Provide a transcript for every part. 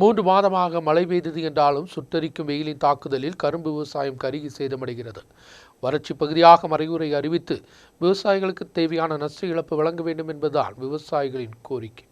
மூன்று மாதமாக மழை பெய்தது என்றாலும் சுட்டரிக்கும் வெயிலின் தாக்குதலில் கரும்பு விவசாயம் கருகி சேதமடைகிறது. வறட்சி பகுதியாக மறைவுரை அறிவித்து விவசாயிகளுக்கு தேவையான நஷ்ட இழப்பு வழங்க வேண்டும் என்பதுதான் விவசாயிகளின் கோரிக்கை.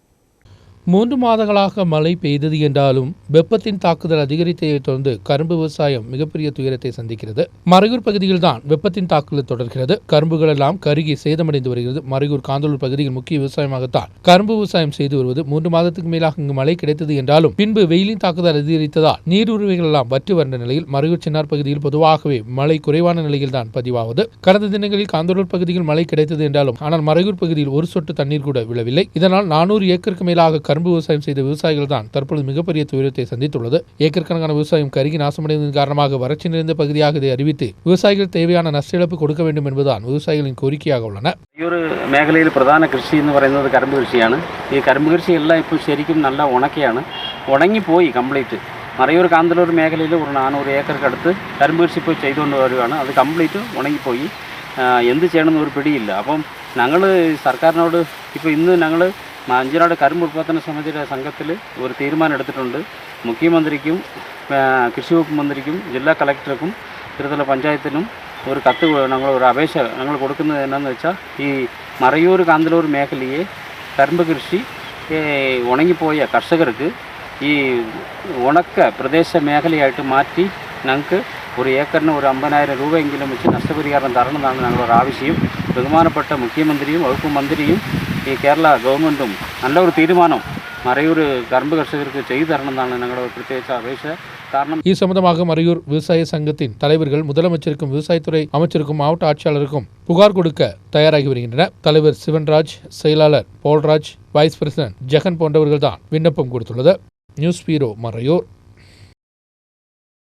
மூன்று மாதங்களாக மழை பெய்தது என்றாலும் வெப்பத்தின் தாக்குதல் அதிகரித்ததைத் தொடர்ந்து கரும்பு விவசாயம் மிகப்பெரிய துயரத்தை சந்திக்கிறது. மறையூர் பகுதியில் தான் வெப்பத்தின் தாக்குதல் தொடர்கிறது. கரும்புகள் எல்லாம் கருகி சேதமடைந்து வருகிறது. மறையூர் காந்தலூர் பகுதியில் முக்கிய விவசாயமாகத்தான் கரும்பு விவசாயம் செய்து வருவது. மூன்று மாதத்துக்கு மேலாக இங்கு மழை கிடைத்தது என்றாலும் பின்பு வெயிலின் தாக்குதல் அதிகரித்ததால் நீருறவைகள் எல்லாம் வற்றி வந்த நிலையில் மறையூர் சின்னார் பகுதியில் பொதுவாகவே மழை குறைவான நிலையில் தான் பதிவாவது. கடந்த தினங்களில் காந்தலூர் பகுதியில் மழை கிடைத்தது என்றாலும் ஆனால் மறையூர் பகுதியில் ஒரு சொட்டு தண்ணீர் கூட விழவில்லை. இதனால் நானூறு ஏக்கருக்கு மேலாக கரும்பு விவசாயம் செய்த விவசாயிகள் தான் தற்பொழுது மிகப்பெரிய துயரத்தை சந்தித்துள்ளது ஏக்கர் கணக்கான விவசாயம் கருகி நாசமடைந்ததன் காரணமாக வறட்சி நிறைந்த பகுதியாக இதை அறிவித்து விவசாயிகள் தேவையான நஷ்ட இழப்பு கொடுக்க வேண்டும் என்பதுதான் വിവസായികളും കോരിക്കയാകുള്ളണ് ഈ ഒരു മേഖലയിൽ പ്രധാന കൃഷി എന്ന് പറയുന്നത് കരിമ്പ് കൃഷിയാണ് ഈ കരിമ്പ് കൃഷിയെല്ലാം ഇപ്പോൾ ശരിക്കും നല്ല ഉണക്കയാണ് ഉണങ്ങിപ്പോയി കംപ്ലീറ്റ് മറയൂർ കാന്തലൂർ മേഖലയിൽ ഒരു നാനൂറ് ഏക്കർക്കടുത്ത് കരിമ്പ് കൃഷി ഇപ്പോൾ ചെയ്തുകൊണ്ട് വരികയാണ് അത് കംപ്ലീറ്റ് ഉണങ്ങിപ്പോയി എന്ത് ചെയ്യണമെന്ന് ഒരു പിടിയില്ല അപ്പം ഞങ്ങൾ സർക്കാരിനോട് ഇപ്പോൾ ഇന്ന് ഞങ്ങൾ അഞ്ചനാട് കരിമ്പ് ഉൽപ്പാദന സമിതിയുടെ സംഘത്തിൽ ഒരു തീരുമാനം എടുത്തിട്ടുണ്ട്. മുഖ്യമന്ത്രിക്കും കൃഷി വകുപ്പ് മന്ത്രിക്കും ജില്ലാ കളക്ടർക്കും തിരുത്തല പഞ്ചായത്തിനും ഒരു കത്ത് ഞങ്ങൾ ഒരു അപേക്ഷ ഞങ്ങൾ കൊടുക്കുന്നത് എന്നാന്ന് വെച്ചാൽ ഈ മറയൂർ കാന്തലൂർ മേഖലയെ കരിമ്പ് കൃഷി ഉണങ്ങിപ്പോയ കർഷകർക്ക് ഈ ഉണക്ക പ്രദേശ മേഖലയായിട്ട് മാറ്റി ഞങ്ങൾക്ക് ഒരു ഏക്കറിന് ഒരു അമ്പതിനായിരം രൂപയെങ്കിലും വെച്ച് നഷ്ടപരിഹാരം തരണമെന്നാണ് ഞങ്ങളുടെ ആവശ്യം ബഹുമാനപ്പെട്ട മുഖ്യമന്ത്രിയും വകുപ്പ് മന്ത്രിയും ഈ കേരള ഗവൺമെൻറ്റും നല്ല ഒരു തീരുമാനം മറയൂർ കറുമ്പ് കർഷകർക്ക് ചെയ്തു തരണമെന്നാണ് ഞങ്ങളുടെ പ്രത്യേകിച്ച് അപേക്ഷ കാരണം இது சம்பந்தமாக மறையூர் விவசாய சங்கத்தின் தலைவர்கள் முதலமைச்சருக்கும் விவசாயத்துறை அமைச்சருக்கும் மாவட்ட ஆட்சியாளருக்கும் புகார் கொடுக்க தயாராகி வருகின்றனர் தலைவர் சிவன்ராஜ் செயலாளர் போல்ராஜ் வைஸ் பிரசிடென்ட் ஜெகன் போன்றவர்கள் தான் விண்ணப்பம் கொடுத்துள்ளது நியூஸ் பீரோ மறையூர்